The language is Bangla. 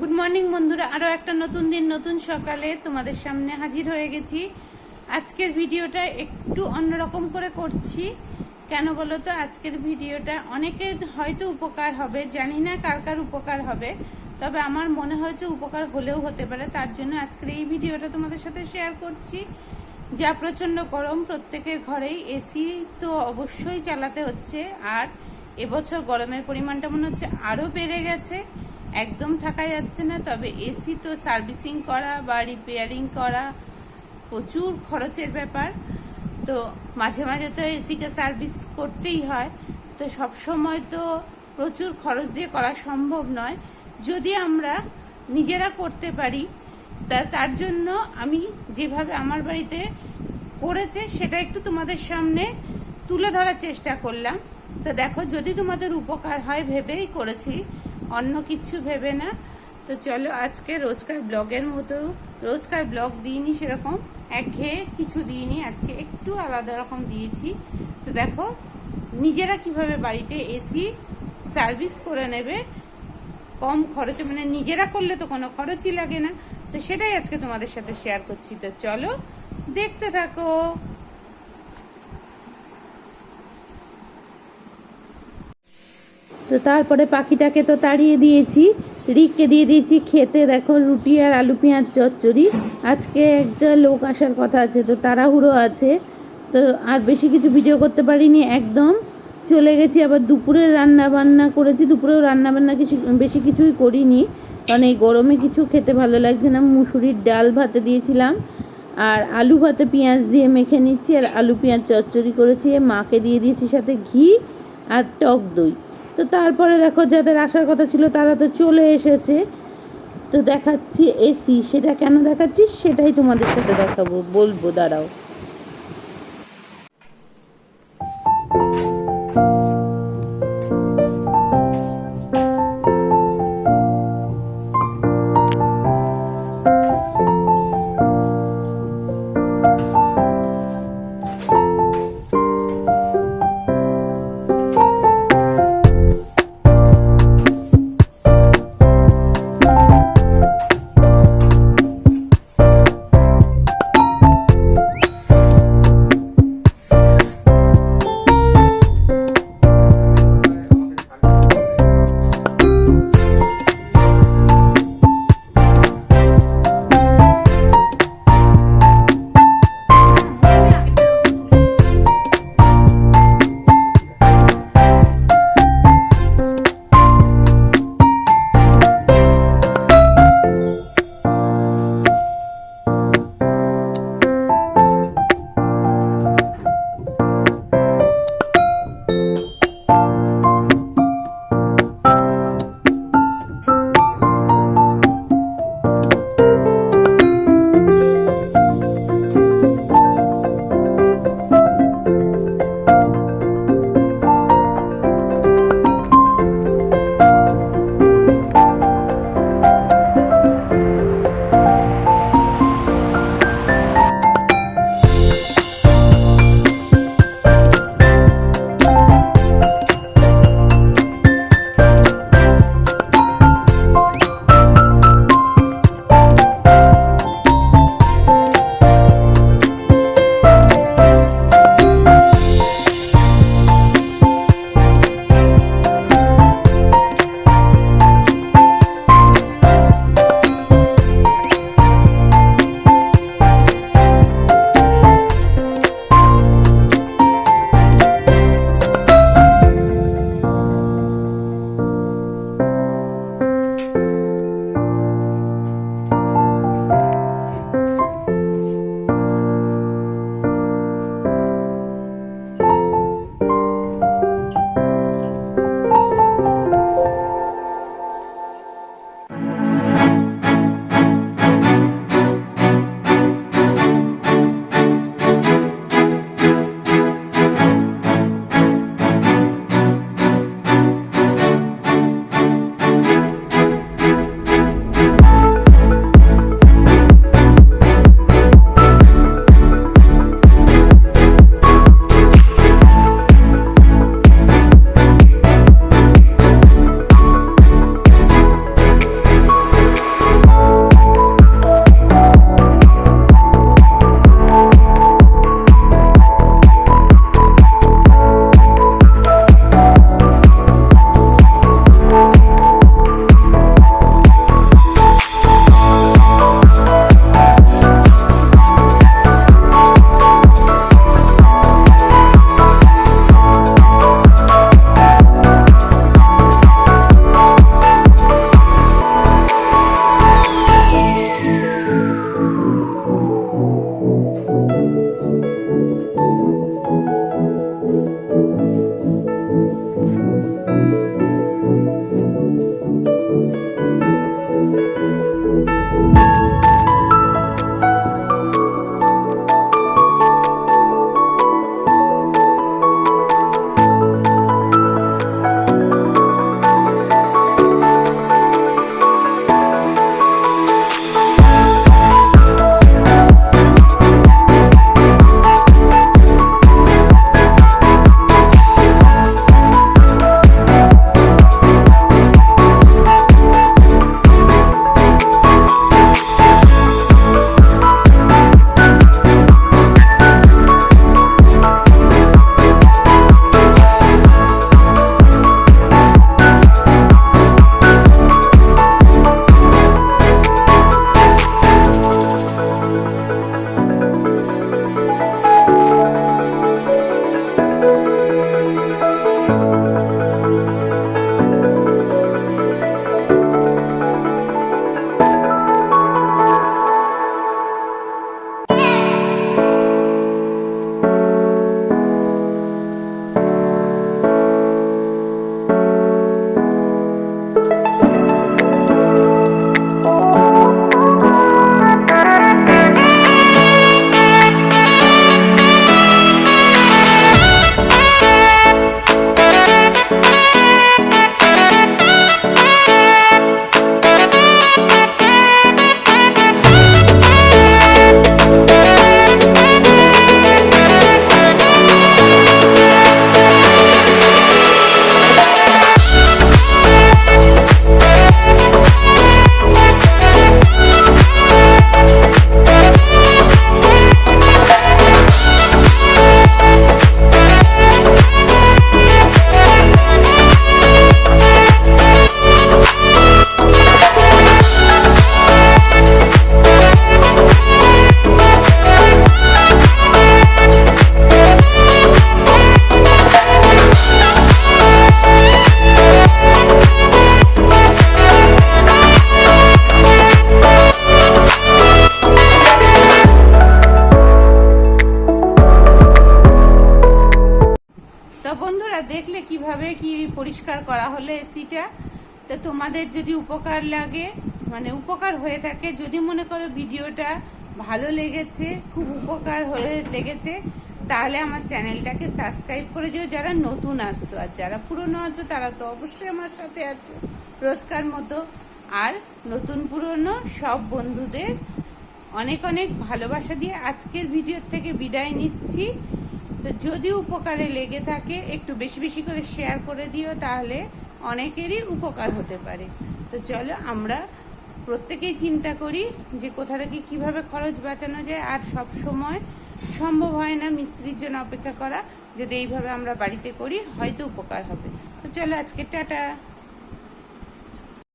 গুড মর্নিং বন্ধুরা। আরও একটা নতুন দিন, নতুন সকালে তোমাদের সামনে হাজির হয়ে গেছি। আজকের ভিডিওটা একটু অন্যরকম করে করছি। কেন বলো তো, আজকের ভিডিওটা অনেকের হয়তো উপকার হবে, জানি না কার কার উপকার হবে, তবে আমার মনে হয়েছে উপকার হলেও হতে পারে। তার জন্য আজকের এই ভিডিওটা তোমাদের সাথে শেয়ার করছি। যা প্রচণ্ড গরম, প্রত্যেকের ঘরেই এসি তো অবশ্যই চালাতে হচ্ছে। আর এবছর গরমের পরিমাণটা মনে হচ্ছে আরও বেড়ে গেছে। একদম থাকা যাচ্ছে না, তবে এসি তো সার্ভিসিং করা বা রিপেয়ারিং করা প্রচুর খরচের ব্যাপার। তো মাঝে মাঝে তো এসিকে সার্ভিস করতেই হয়। তো সব সময় তো প্রচুর খরচ দিয়ে করা সম্ভব নয়। যদি আমরা নিজেরা করতে পারি, তা তার জন্য আমি যেভাবে আমার বাড়িতে করেছে সেটা একটু তোমাদের সামনে তুলে ধরার চেষ্টা করলাম। তো দেখো যদি তোমাদের উপকার হয়, ভেবেই করেছি। অন্য কিছু ভেবে না। তো চলো আজকে রোজকার ব্লগের মতো, রোজকার ব্লগ দিইনি সেরকম, একঘেয়ে কিছু দিইনি, আজকে একটু আলাদা রকম দিয়েছি। তো দেখো, নিজেরা কীভাবে বাড়িতে এসি সার্ভিস করে নেবে, কম খরচে মানে নিজেরা করলে তো কোনো খরচই লাগে না। তো সেটাই আজকে তোমাদের সাথে শেয়ার করছি। তো চলো, দেখতে থাকো। তো তারপরে পাখিটাকে তো তাড়িয়ে দিয়েছি, রিককে দিয়ে দিয়েছি খেতে। দেখো, রুটি আর আলু, পেঁয়াজ, চচ্চড়ি। আজকে একটা লোক আসার কথা আছে, তো তাড়াহুড়ো আছে। তো আর বেশি কিছু ভিডিও করতে পারিনি, একদম। চলে গেছি, আবার দুপুরে রান্না বান্না করেছি। দুপুরেও রান্না বান্না কিছু, বেশি কিছুই করিনি। কারণ এই গরমে কিছু খেতে ভালো লাগছে না। মুসুরির ডাল ভাতে দিয়েছিলাম, আর আলু ভাতে পেঁয়াজ দিয়ে মেখে নিচ্ছি, আর আলু, পেঁয়াজ, চচ্চড়ি করেছি। মাকে দিয়ে দিয়েছি সাথে ঘি আর টক দই। তো তারপরে দেখো যাদের আসার কথা ছিল তারা তো চলে এসেছে। তো দেখাচ্ছি এসি, সেটা কেন দেখাচ্ছি? সেটাই তোমাদের সাথে দেখাবো, বলব, দাঁড়াও। তোমরা দেখলে কীভাবে কি পরিষ্কার করা হলো এসিটা তো তোমাদের যদি উপকার লাগে মানে উপকার হয়ে থাকে, যদি মনে করো ভিডিওটা ভালো লেগেছে, খুব উপকার হয়ে লেগেছে, তাহলে আমার চ্যানেলটাকে সাবস্ক্রাইব করে দিও। যারা নতুন আসছো আর যারা পুরনো আছো, তারা তো অবশ্যই আমার সাথে আছে রোজকার মতো। আর নতুন পুরনো সব বন্ধুদের অনেক অনেক ভালোবাসা দিয়ে আজকের ভিডিওর থেকে বিদায় নিচ্ছি। তো যদি উপকারে লেগে থাকে, একটু বেশি বেশি করে শেয়ার করে দিও, তাহলে অনেকেরই উপকার হতে পারে। তো চলো আমরা প্রত্যেকেই চিন্তা করি যে কোথা থেকে কীভাবে খরচ বাঁচানো যায়, আর সব সময় সম্ভব হয় না মিস্ত্রির জন্য অপেক্ষা করা, যদি এইভাবে আমরা বাড়িতে করি, হয়তো উপকার হবে। তো চলো আজকে টাটা।